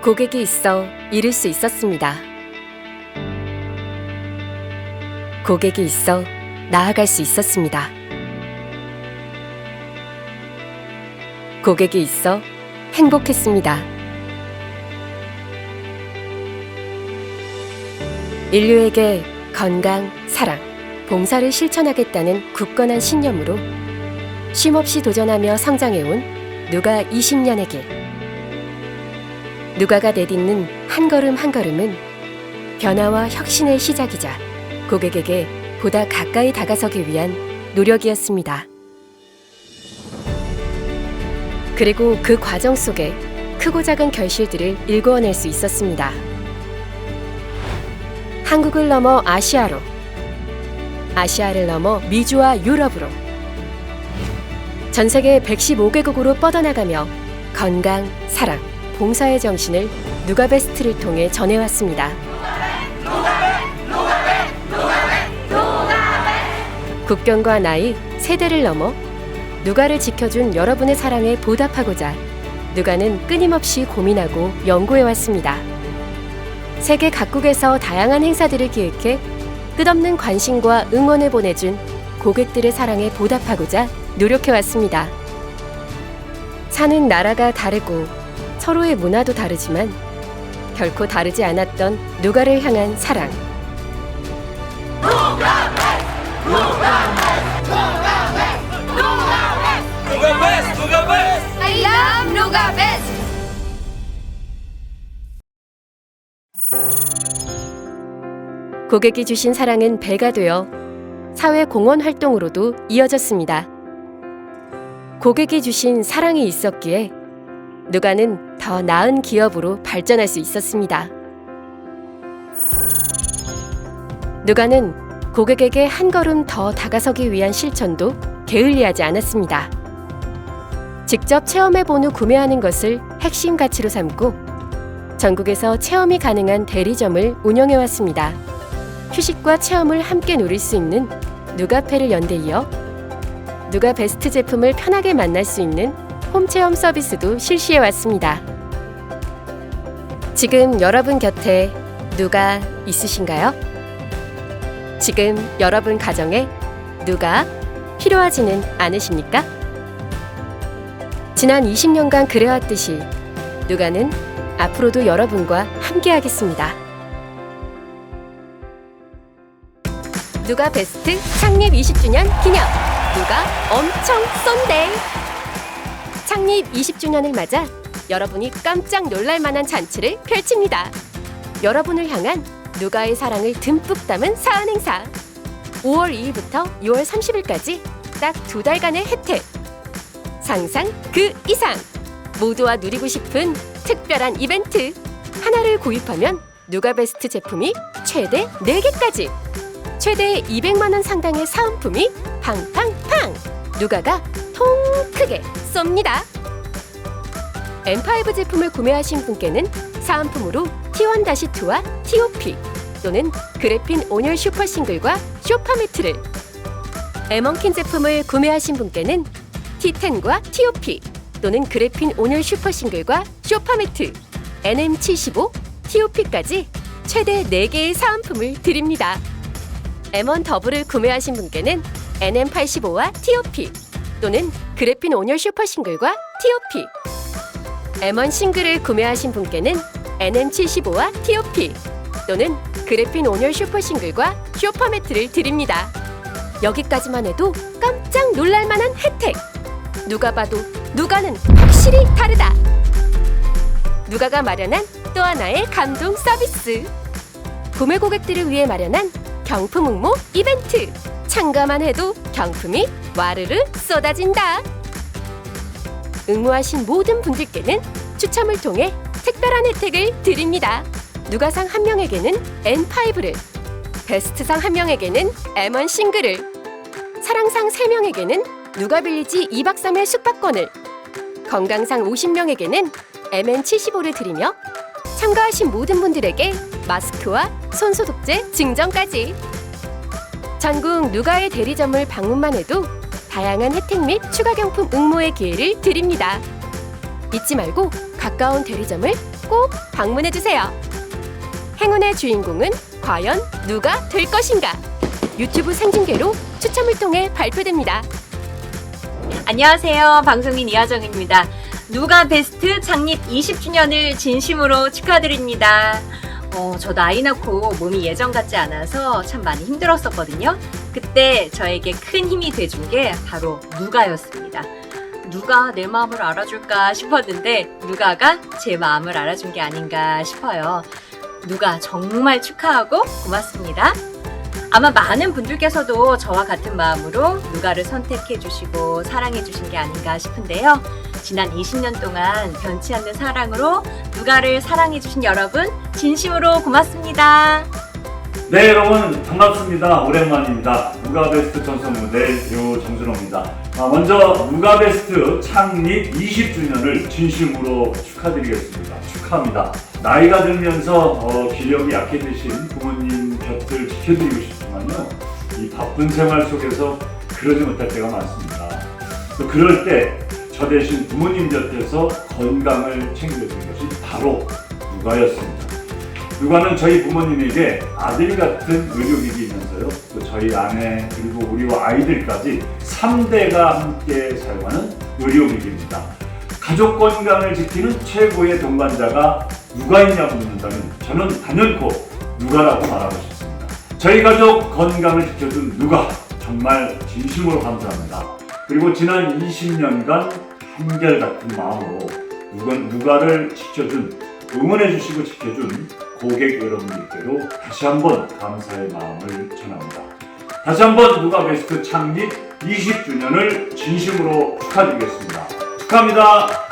고객이 있어 이룰 수 있었습니다. 고객이 있어 나아갈 수 있었습니다. 고객이 있어 행복했습니다. 인류에게 건강, 사랑, 봉사를 실천하겠다는 굳건한 신념으로 쉼없이 도전하며 성장해온 누가 20년의 길. 누가가 내딛는 한 걸음 한 걸음은 변화와 혁신의 시작이자 고객에게 보다 가까이 다가서기 위한 노력이었습니다. 그리고 그 과정 속에 크고 작은 결실들을 일궈낼 수 있었습니다. 한국을 넘어 아시아로, 아시아를 넘어 미주와 유럽으로, 전 세계 115개국으로 뻗어나가며 건강, 사랑, 봉사의 정신을 누가베스트를 통해 전해왔습니다. 국경과 나이, 세대를 넘어 누가를 지켜준 여러분의 사랑에 보답하고자 누가는 끊임없이 고민하고 연구해왔습니다. 세계 각국에서 다양한 행사들을 기획해 끝없는 관심과 응원을 보내준 고객들의 사랑에 보답하고자 노력해왔습니다. 사는 나라가 다르고 서로의 문화도 다르지만 결코 다르지 않았던 누가를 향한 사랑. I love Nuga Best. 고객이 주신 사랑은 배가 되어 사회 공헌 활동으로도 이어졌습니다. 고객이 주신 사랑이 있었기에 누가는 더 나은 기업으로 발전할 수 있었습니다. 누가는 고객에게 한 걸음 더 다가서기 위한 실천도 게을리하지 않았습니다. 직접 체험해본 후 구매하는 것을 핵심 가치로 삼고 전국에서 체험이 가능한 대리점을 운영해왔습니다. 휴식과 체험을 함께 누릴 수 있는 누가페를 연대 이어 누가 베스트 제품을 편하게 만날 수 있는 홈 체험 서비스도 실시해 왔습니다. 지금 여러분 곁에 누가 있으신가요? 지금 여러분 가정에 누가 필요하지는 않으십니까? 지난 20년간 그래왔듯이 누가는 앞으로도 여러분과 함께하겠습니다. 누가 베스트 창립 20주년 기념 누가 엄청 쏜데 창립 20주년을 맞아 여러분이 깜짝 놀랄 만한 잔치를 펼칩니다. 여러분을 향한 누가의 사랑을 듬뿍 담은 사은 행사. 5월 2일부터 6월 30일까지 딱 두 달간의 혜택. 상상 그 이상. 모두와 누리고 싶은 특별한 이벤트. 하나를 구입하면 누가 베스트 제품이 최대 4개까지. 최대 200만 원 상당의 사은품이 팡팡팡. 누가가 통 크게 쏩니다. M5 제품을 구매하신 분께는 사은품으로 T1-2와 TOP 또는 그래핀 온열 슈퍼 싱글과 쇼파 매트를 에먼킨 제품을 구매하신 분께는 T10과 TOP 또는 그래핀 온열 슈퍼 싱글과 쇼파 매트 NM75, TOP까지 최대 4개의 사은품을 드립니다. M1 더블을 구매하신 분께는 NM85와 TOP 또는 그래핀 온열 슈퍼 싱글과 TOP M1 싱글을 구매하신 분께는 NM75와 TOP 또는 그래핀 온열 슈퍼 싱글과 쇼파 매트를 드립니다. 여기까지만 해도 깜짝 놀랄만한 혜택! 누가 봐도 누가는 확실히 다르다! 누가가 마련한 또 하나의 감동 서비스! 구매 고객들을 위해 마련한 경품 응모 이벤트! 참가만 해도 경품이 와르르 쏟아진다! 응모하신 모든 분들께는 추첨을 통해 특별한 혜택을 드립니다. 누가상 한 명에게는 N5를, 베스트상 한 명에게는 M1 싱글을, 사랑상 세 명에게는 누가 빌리지 2박 3일 숙박권을, 건강상 50명에게는 MN75를 드리며 참가하신 모든 분들에게 마스크와 손소독제 증정까지 전국 누가의 대리점을 방문만 해도 다양한 혜택 및 추가 경품 응모의 기회를 드립니다. 잊지 말고 가까운 대리점을 꼭 방문해 주세요. 행운의 주인공은 과연 누가 될 것인가? 유튜브 생중계로 추첨을 통해 발표됩니다. 안녕하세요. 방송인 이하정입니다. 누가 베스트 창립 20주년을 진심으로 축하드립니다. 어, 저 나이 낳고 몸이 예전 같지 않아서 참 많이 힘들었었거든요. 그때 저에게 큰 힘이 돼준 게 바로 누가였습니다. 누가 내 마음을 알아줄까 싶었는데 누가가 제 마음을 알아준 게 아닌가 싶어요. 누가 정말 축하하고 고맙습니다. 아마 많은 분들께서도 저와 같은 마음으로 누가를 선택해 주시고 사랑해 주신 게 아닌가 싶은데요. 지난 20년 동안 변치 않는 사랑으로 누가를 사랑해 주신 여러분 진심으로 고맙습니다. 네 여러분 반갑습니다. 오랜만입니다. 누가베스트 전선 모델 배우 정준호입니다. 아, 먼저 누가베스트 창립 20주년을 진심으로 축하드리겠습니다. 축하합니다. 나이가 들면서 어, 기력이 약해지신 부모님 곁을 지켜드리고 싶지만요. 이 바쁜 생활 속에서 그러지 못할 때가 많습니다. 또 그럴 때 저 대신 부모님 곁에서 건강을 챙겨주는 것이 바로 누가였습니다 누가는 저희 부모님에게 아들 같은 의료기기이면서요. 또 저희 아내 그리고 우리와 아이들까지 3대가 함께 사용하는 의료기기입니다. 가족 건강을 지키는 최고의 동반자가 누가 있냐고 묻는다면 저는 단연코 누가라고 말하고 싶습니다. 저희 가족 건강을 지켜준 누가 정말 진심으로 감사합니다. 그리고 지난 20년간 한결같은 마음으로 누가, 누가를 지켜준 응원해 주시고 지켜준 고객 여러분들께도 다시 한번 감사의 마음을 전합니다. 다시 한번 누가 베스트 창립 20주년을 진심으로 축하드리겠습니다. 축하합니다.